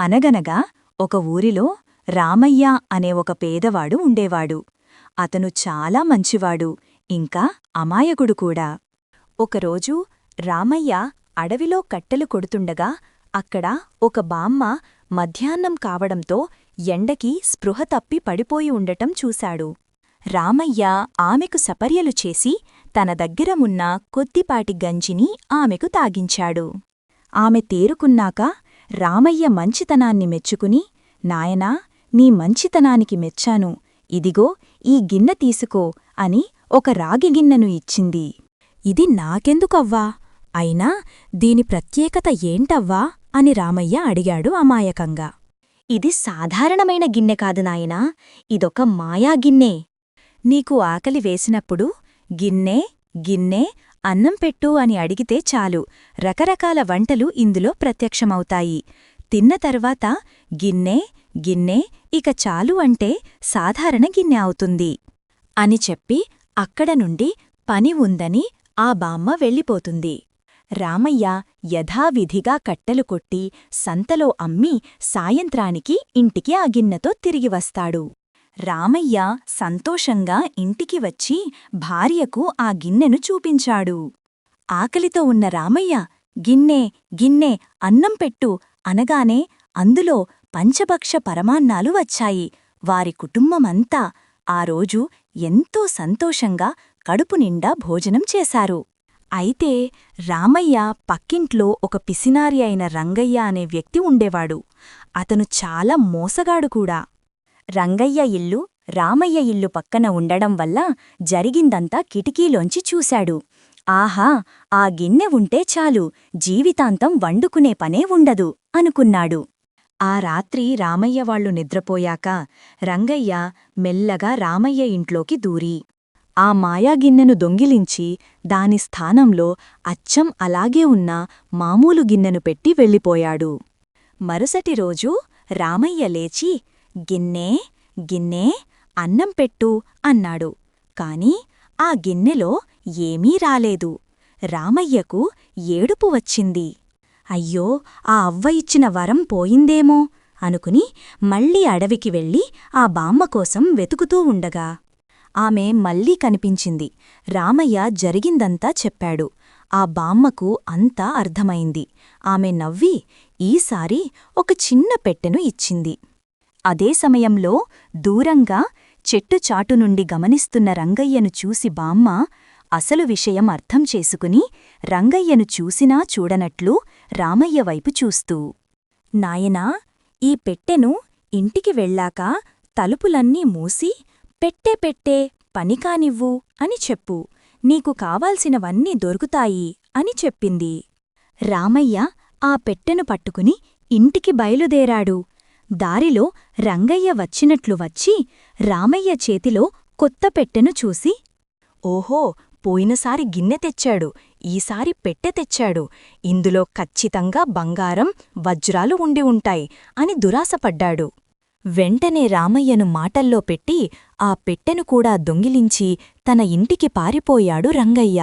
అనగనగా ఒక ఊరిలో రామయ్య అనే ఒక పేదవాడు ఉండేవాడు. అతను చాలా మంచివాడు ఇంకా అమాయకుడు కూడా. ఒకరోజు రామయ్య అడవిలో కట్టెలు కొడుతుండగా అక్కడ ఒక బామ్మ మధ్యాహ్నం కావడంతో ఎండకి స్పృహ తప్పి పడిపోయి ఉండటం చూశాడు. రామయ్య ఆమెకు సపర్యలు చేసి తన దగ్గర ఉన్న కొద్దిపాటి గంజిని ఆమెకు తాగించాడు. ఆమె తేరుకున్నాక రామయ్య మంచితనాన్ని మెచ్చుకుని నాయనా నీ మంచితనానికి మెచ్చాను. ఇదిగో ఈ గిన్నె తీసుకో అని ఒక రాగి గిన్నెను ఇచ్చింది. ఇది నాకెందుకవ్వా? అయినా దీని ప్రత్యేకత ఏంటవ్వా అని రామయ్య అడిగాడు అమాయకంగా. ఇది సాధారణమైన గిన్నె కాదు నాయనా. ఇదొక మాయా గిన్నె. నీకు ఆకలి వేసినప్పుడు గిన్నె గిన్నె అన్నం పెట్టు అని అడిగితే చాలు. రకరకాల వంటలు ఇందులో ప్రత్యక్షమవుతాయి. తిన్న తర్వాత గిన్నె గిన్నె ఇక చాలు అంటే సాధారణ గిన్నె అవుతుంది. అని చెప్పి అక్కడ నుండి పని ఉందని ఆ బామ్మ వెళ్ళిపోతుంది. రామయ్య యథావిధిగా కట్టెలు కొట్టి సంతలో అమ్మి సాయంత్రానికి ఇంటికి ఆ గిన్నెతో తిరిగి వస్తాడు. రామయ్య సంతోషంగా ఇంటికి వచ్చి భార్యకు ఆ గిన్నెను చూపించాడు. ఆకలితో ఉన్న రామయ్య గిన్నె గిన్నె అన్నం పెట్టు అనగానే అందులో పంచభక్ష పరమాన్నాలు వచ్చాయి. వారి కుటుంబమంతా ఆ రోజు ఎంతో సంతోషంగా కడుపు నిండా భోజనం చేశారు. అయితే రామయ్య పక్కింట్లో ఒక పిసినారి అయిన రంగయ్య అనే వ్యక్తి ఉండేవాడు. అతను చాలా మోసగాడు కూడా. రంగయ్య ఇల్లు రామయ్య ఇల్లు పక్కన ఉండడం వల్ల జరిగిందంతా కిటికీలోంచి చూశాడు. ఆహా ఆ గిన్నె ఉంటే చాలు జీవితాంతం వండుకునే పనే ఉండదు అనుకున్నాడు. ఆ రాత్రి రామయ్య వాళ్ళు నిద్రపోయాక రంగయ్య మెల్లగా రామయ్య ఇంట్లోకి దూరి. ఆ మాయాగిన్నెను దొంగిలించి దాని స్థానంలో అచ్చం అలాగే ఉన్న మామూలు గిన్నెను పెట్టి వెళ్ళిపోయాడు. మరుసటి రోజు రామయ్య లేచి గిన్నె గిన్నె అన్నం పెట్టు అన్నాడు. కాని ఆ గిన్నెలో ఏమీ రాలేదు. రామయ్యకు ఏడుపు వచ్చింది. అయ్యో ఆ అవ్వ ఇచ్చిన వరం పోయిందేమో అనుకుని మళ్ళీ అడవికి వెళ్ళి ఆ బామ్మ కోసం వెతుకుతూ ఉండగా ఆమె మళ్ళీ కనిపించింది. రామయ్య జరిగిందంతా చెప్పాడు. ఆ బామ్మకు అంతా అర్థమైంది. ఆమె నవ్వి ఈసారి ఒక చిన్న పెట్టెను ఇచ్చింది. అదే సమయంలో దూరంగా చెట్టుచాటు నుండి గమనిస్తున్న రంగయ్యను చూసి బామ్మ అసలు విషయం అర్థం చేసుకుని రంగయ్యను చూసినా చూడనట్లు రామయ్య వైపు చూస్తూ నాయనా ఈ పెట్టెను ఇంటికి వెళ్ళాక తలుపులన్నీ మూసి పెట్టే పెట్టే పనికానివ్వు అని చెప్పు. నీకు కావాల్సినవన్నీ దొరుకుతాయి అని చెప్పింది. రామయ్య ఆ పెట్టెను పట్టుకుని ఇంటికి బయలుదేరాడు. దారిలో రంగయ్య వచ్చినట్లు వచ్చి రామయ్య చేతిలో కొత్త పెట్టెను చూసి ఓహో పోయినసారి గిన్నె తెచ్చాడు. ఈసారి పెట్టె తెచ్చాడు. ఇందులో ఖచ్చితంగా బంగారం వజ్రాలు ఉండి ఉంటాయి అని దురాశపడ్డాడు. వెంటనే రామయ్యను మాటల్లో పెట్టి ఆ పెట్టెను కూడా దొంగిలించి తన ఇంటికి పారిపోయాడు రంగయ్య.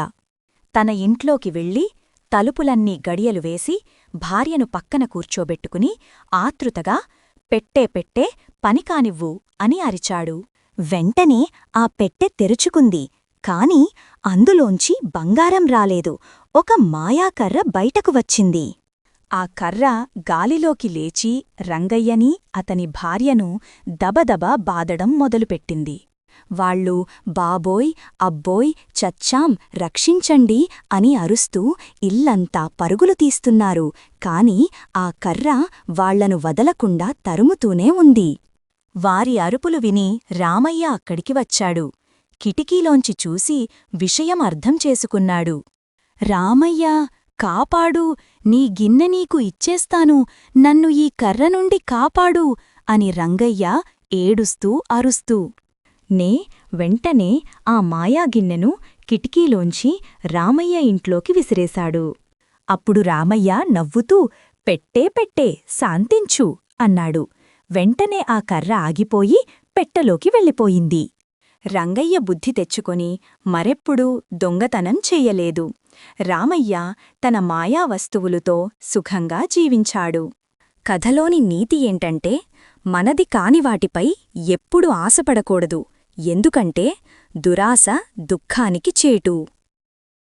తన ఇంట్లోకి వెళ్ళి తలుపులన్నీ గడియలు వేసి భార్యను పక్కన కూర్చోబెట్టుకుని ఆతృతగా పెట్టే పెట్టే పనికానివ్వు అని అరిచాడు. వెంటనే ఆ పెట్టె తెరుచుకుంది. కాని అందులోంచి బంగారం రాలేదు. ఒక మాయాకర్ర బయటకు వచ్చింది. ఆ కర్ర గాలిలోకి లేచి రంగయ్యని అతని భార్యను దబదబా బాదడం మొదలుపెట్టింది. వాళ్ళు బాబోయ్ అబ్బోయ్ చచ్చాం రక్షించండి అని అరుస్తూ ఇల్లంతా పరుగులు తీస్తున్నారు. కాని ఆ కర్ర వాళ్ళను వదలకుండా తరుముతూనే ఉంది. వారి అరుపులు విని రామయ్య అక్కడికి వచ్చాడు. కిటికీలోంచి చూసి విషయం అర్థం చేసుకున్నాడు. రామయ్య కాపాడు. నీ గిన్నె నీకు ఇచ్చేస్తాను. నన్ను ఈ కర్ర నుండి కాపాడు అని రంగయ్య ఏడుస్తూ అరుస్తూ నే వెంటనే ఆ మాయాగిన్నెను కిటికీలోంచి రామయ్య ఇంట్లోకి విసిరేశాడు. అప్పుడు రామయ్య నవ్వుతూ పెట్టే పెట్టే శాంతించు అన్నాడు. వెంటనే ఆ కర్ర ఆగిపోయి పెట్టలోకి వెళ్ళిపోయింది. రంగయ్య బుద్ధి తెచ్చుకొని మరెప్పుడూ దొంగతనం చెయ్యలేదు రామయ్య తన మాయా వస్తువులుతో సుఖంగా జీవించాడు. కథలోని నీతి ఏంటంటే మనది కాని వాటిపై ఎప్పుడు ఆశపడకూడదు. ఎందుకంటే దురాశ దుఃఖానికి చేటు.